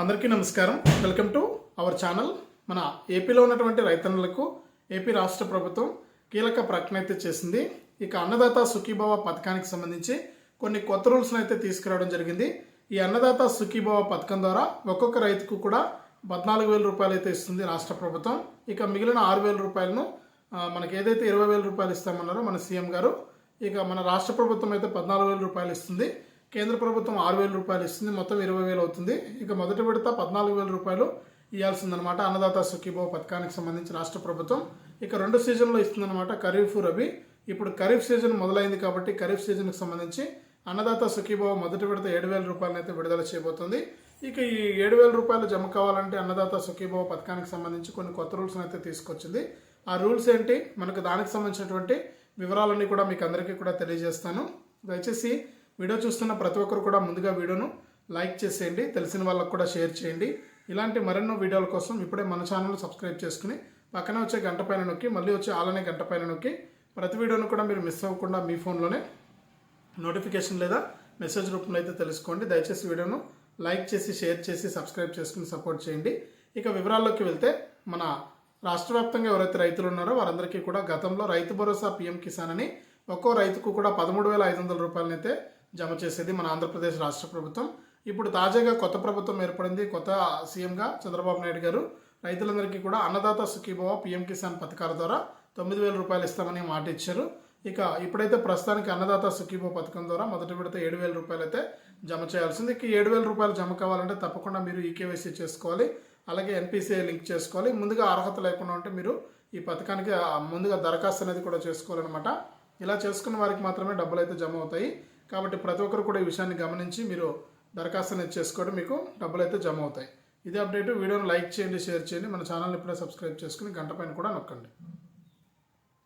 అందరికీ నమస్కారం. Welcome to our channel. మన ఏపీలో ఉన్నటువంటి రైతన్నులకు ఏపీ రాష్ట్ర ప్రభుత్వం కీలక ప్రకటన అయితే చేసింది. ఇక అన్నదాత సుఖీభావ పథకానికి సంబంధించి కొన్ని కొత్త రూల్స్ని అయితే తీసుకురావడం జరిగింది. ఈ అన్నదాత సుఖీభావ పథకం ద్వారా ఒక్కొక్క రైతుకు కూడా పద్నాలుగు వేల రూపాయలు అయితే ఇస్తుంది రాష్ట్ర ప్రభుత్వం. ఇక మిగిలిన ఆరు వేల రూపాయలను మనకి ఏదైతే ఇరవై వేల రూపాయలు ఇస్తామన్నారో మన సీఎం గారు ఇక మన రాష్ట్ర ప్రభుత్వం అయితే పద్నాలుగు వేల రూపాయలు ఇస్తుంది. కేంద్ర ప్రభుత్వం ఆరు వేల రూపాయలు ఇస్తుంది. మొత్తం ఇరవై వేలు అవుతుంది. ఇక మొదటి విడత పద్నాలుగు వేల రూపాయలు ఇవ్వాల్సిందనమాట అన్నదాత సుఖీభావ పథకానికి సంబంధించి రాష్ట్ర ప్రభుత్వం ఇక రెండు సీజన్లో ఇస్తుందన్నమాట ఖరీఫ్ రబీ. ఇప్పుడు ఖరీఫ్ సీజన్ మొదలైంది కాబట్టి ఖరీఫ్ సీజన్కి సంబంధించి అన్నదాత సుఖీభావ మొదటి విడత ఏడు వేల రూపాయలను అయితే విడుదల చేయబోతుంది. ఇక ఈ ఏడు వేల రూపాయలు జమ కావాలంటే అన్నదాత సుఖీభావ పథకానికి సంబంధించి కొన్ని కొత్త రూల్స్ అయితే తీసుకొచ్చింది. ఆ రూల్స్ ఏంటి? మనకు దానికి సంబంధించినటువంటి వివరాలన్నీ కూడా మీకు అందరికీ కూడా తెలియజేస్తాను. దయచేసి వీడియో చూస్తున్న ప్రతి ఒక్కరు కూడా ముందుగా వీడియోను లైక్ చేసేయండి తెలిసిన వాళ్ళకు కూడా షేర్ చేయండి. ఇలాంటి మరెన్నో వీడియోల కోసం ఇప్పుడే మన ఛానల్ సబ్స్క్రైబ్ చేసుకుని పక్కనే వచ్చే గంట పైన నొక్కి మళ్ళీ వచ్చే ఆలనే గంట పైన నొక్కి ప్రతి వీడియోను కూడా మీరు మిస్ అవ్వకుండా మీ ఫోన్లోనే నోటిఫికేషన్ లేదా మెసేజ్ రూపంలో అయితే తెలుసుకోండి. దయచేసి వీడియోను లైక్ చేసి షేర్ చేసి సబ్స్క్రైబ్ చేసుకుని సపోర్ట్ చేయండి. ఇక వివరాల్లోకి వెళ్తే మన రాష్ట్ర వ్యాప్తంగా ఎవరైతే రైతులు ఉన్నారో వారందరికీ కూడా గతంలో రైతు భరోసా పీఎం కిసాన్ అని ఒక్కో రైతుకు కూడా పదమూడు వేల ఐదు వందల రూపాయలనైతే జమ చేసేది మన ఆంధ్రప్రదేశ్ రాష్ట్ర ప్రభుత్వం. ఇప్పుడు తాజాగా కొత్త ప్రభుత్వం ఏర్పడింది. కొత్త సీఎంగా చంద్రబాబు నాయుడు గారు. రైతులందరికీ కూడా అన్నదాత సుఖీభవ పీఎం కిసాన్ పథకాల ద్వారా తొమ్మిది వేల రూపాయలు ఇస్తామని మాట ఇచ్చారు. ఇక ఇప్పుడైతే ప్రస్తుతానికి అన్నదాత సుఖీభవ పథకం ద్వారా మొదటి విడత ఏడు వేల రూపాయలు అయితే జమ చేయాల్సింది. ఇక ఏడు వేల రూపాయలు జమ కావాలంటే తప్పకుండా మీరు ఈకేవైసీ చేసుకోవాలి. అలాగే ఎన్పిసిఐ లింక్ చేసుకోవాలి. ముందుగా అర్హత లేకుండా ఉంటే మీరు ఈ పథకానికి ముందుగా దరఖాస్తు అనేది కూడా చేసుకోవాలన్నమాట. ఇలా చేసుకున్న వారికి మాత్రమే డబ్బులు అయితే జమ అవుతాయి. కాబట్టి ప్రతి ఒక్కరు కూడా ఈ విషయాన్ని గమనించి మీరు దరఖాస్తు అనేది చేసుకోవడం మీకు డబ్బులు అయితే జమ అవుతాయి. ఇదే అప్డేట్. వీడియోని లైక్ చేయండి షేర్ చేయండి. మన ఛానల్ని ఇప్పుడే సబ్స్క్రైబ్ చేసుకుని గంట పైన కూడా నొక్కండి.